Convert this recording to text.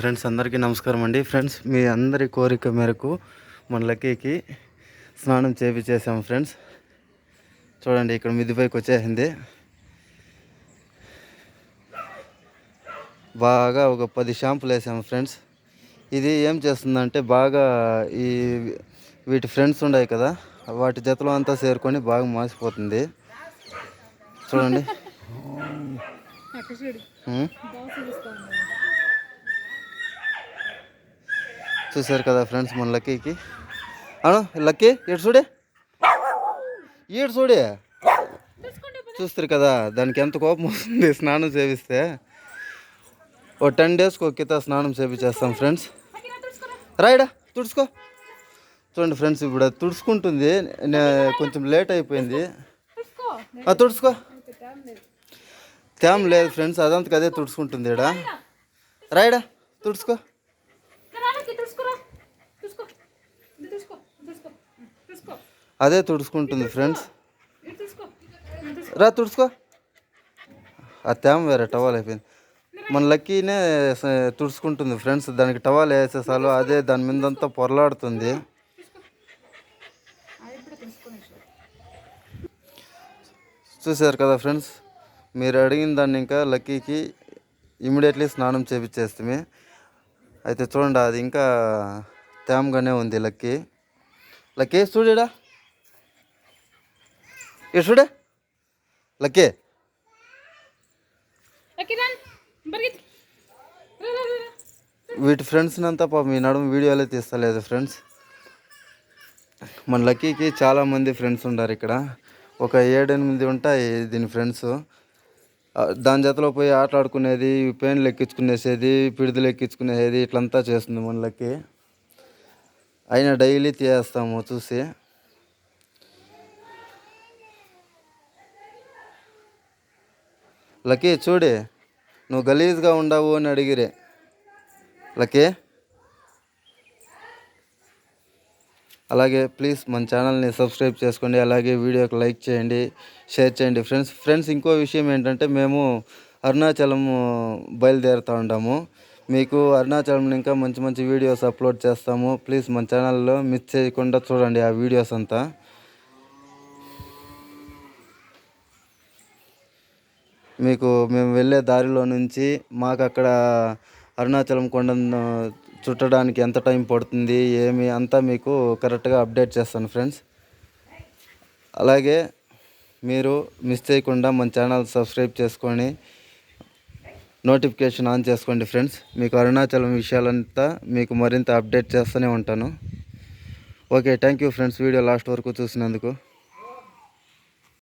Friends అందరికీ నమస్కారం అండి. ఫ్రెండ్స్ మీ అందరి కోరిక మేరకు మన లక్కీకి స్నానం చేపించేసాం ఫ్రెండ్స్. చూడండి ఇక్కడ మిద్దిపైకి వచ్చేసింది. బాగా ఒక పది షాంపులు వేసాము ఫ్రెండ్స్. ఇది ఏం చేస్తుందంటే బాగా ఈ వీటి ఫ్రెండ్స్ ఉన్నాయి కదా వాటి జతలో అంతా చేరుకొని బాగా మాసిపోతుంది. చూడండి అక్కడ చూడు ఉం? బాగా చూపిస్తా ఉన్నాడు చూసారు కదా ఫ్రెండ్స్ మన లక్కీకి. అను లక్కీ ఏడు చూడే. ఏడు చూడే. చూస్తారు కదా దానికి ఎంత కోపం వస్తుంది స్నానం చేపిస్తే. ఓ టెన్ డేస్కి ఒక కిత స్నానం చేపించేస్తాం ఫ్రెండ్స్. రాయడా తుడుచుకో. చూడండి ఫ్రెండ్స్ ఇప్పుడు అది తుడుచుకుంటుంది. నే- కొంచెం లేట్ అయిపోయింది. తుడుచుకో. లేదు తేమ లేదు ఫ్రెండ్స్ అదంతకు అదే తుడుచుకుంటుంది ఇడా రాయడా తుడుచుకో. అదే తుడుచుకుంటుంది ఫ్రెండ్స్ రా తుడుచుకో. ఆ తేమ వేరే టవాల్ అయిపోయింది. మన లక్కీనే తుడుచుకుంటుంది ఫ్రెండ్స్ దానికి టవాల్ వేసే చాలు అదే దాని మీదంతా పొరలాడుతుంది. చూసారు కదా ఫ్రెండ్స్ మీరు అడిగిన దాన్ని ఇంకా లక్కీకి ఇమీడియట్లీ స్నానం చేపించేస్తే అయితే చూడండి అది ఇంకా తేమగానే ఉంది లక్కీ. లక్కీ చూడడా ఇటు చూడే. లక్కీ. వీటి ఫ్రెండ్స్ని అంతా పాపం ఈ నడుము వీడియోలే తీస్తలేదు ఫ్రెండ్స్. మన లక్కీకి చాలామంది ఫ్రెండ్స్ ఉన్నారు ఇక్కడ. ఒక ఏడెనిమిది ఉంటాయి దీని ఫ్రెండ్స్. దాని జతలో పోయి ఆట ఆడుకునేది పెయిన్లు ఎక్కించుకునేసేది పిడిదలు ఎక్కించుకునేది ఇట్లంతా చేస్తుంది మన లక్కీ. అయినా డైలీ తీయేస్తాము చూసి. లక్కీ చూడు. నువ్వు గలీజ్గా ఉండవు అని అడిగిరే. లక్కీ అలాగే ప్లీజ్ మన ఛానల్ని సబ్స్క్రైబ్ చేసుకోండి. అలాగే వీడియోకి లైక్ చేయండి షేర్ చేయండి. ఫ్రెండ్స్ ఫ్రెండ్స్ ఇంకో విషయం ఏంటంటే మేము అరుణాచలం బయలుదేరుతూ ఉంటాము. మీకు అరుణాచలం ఇంకా మంచి మంచి వీడియోస్ అప్లోడ్ చేస్తాము. ప్లీజ్ మన ఛానల్లో మిస్ చేయకుండా చూడండి ఆ వీడియోస్ అంతా. మీకు మేము వెళ్ళే దారిలో నుంచి మాకు అక్కడ అరుణాచలం కొండను చుట్టడానికి ఎంత టైం పడుతుంది ఏమి అంతా మీకు కరెక్ట్గా అప్డేట్ చేస్తాను ఫ్రెండ్స్. అలాగే మీరు మిస్ చేయకుండా మన ఛానల్ సబ్స్క్రైబ్ చేసుకొని నోటిఫికేషన్ ఆన్ చేసుకోండి ఫ్రెండ్స్. మీకు అరుణాచలం విషయాలంతా మీకు మరింత అప్డేట్ చేస్తూనే ఉంటాను. Okay thank you friends. Video last వరకు చూసినందుకు.